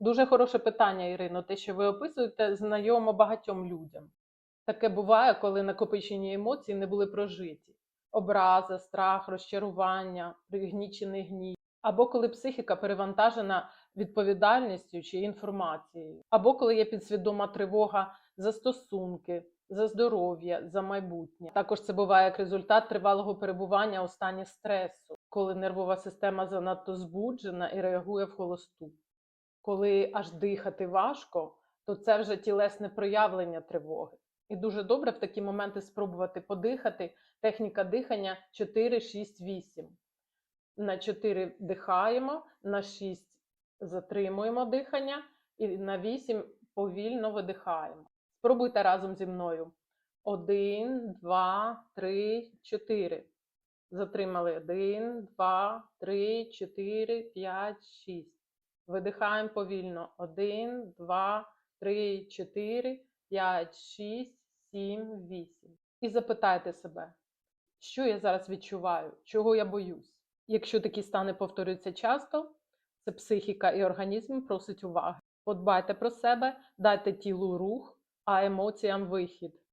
Дуже хороше питання, Ірино. Те, що ви описуєте, знайомо багатьом людям. Таке буває, коли накопичені емоції не були прожиті: образа, страх, розчарування, пригнічений гнів, або коли психіка перевантажена відповідальністю чи інформацією, або коли є підсвідома тривога за стосунки, за здоров'я, за майбутнє. Також це буває як результат тривалого перебування у стані стресу, коли нервова система занадто збуджена і реагує в холосту. Коли аж дихати важко, то це вже тілесне проявлення тривоги. І дуже добре в такі моменти спробувати подихати. Техніка дихання 4, 6, 8. На 4 дихаємо, на 6 затримуємо дихання, і на 8 повільно видихаємо. Спробуйте разом зі мною. 1, 2, 3, 4. Затримали 1, 2, 3, 4, 5, 6. Видихаємо повільно. 1, 2, 3, 4, 5, 6, 7, 8. І запитайте себе, що я зараз відчуваю, чого я боюсь. Якщо такі стани повторюються часто, це психіка і організм просить уваги. Подбайте про себе, дайте тілу рух, а емоціям вихід.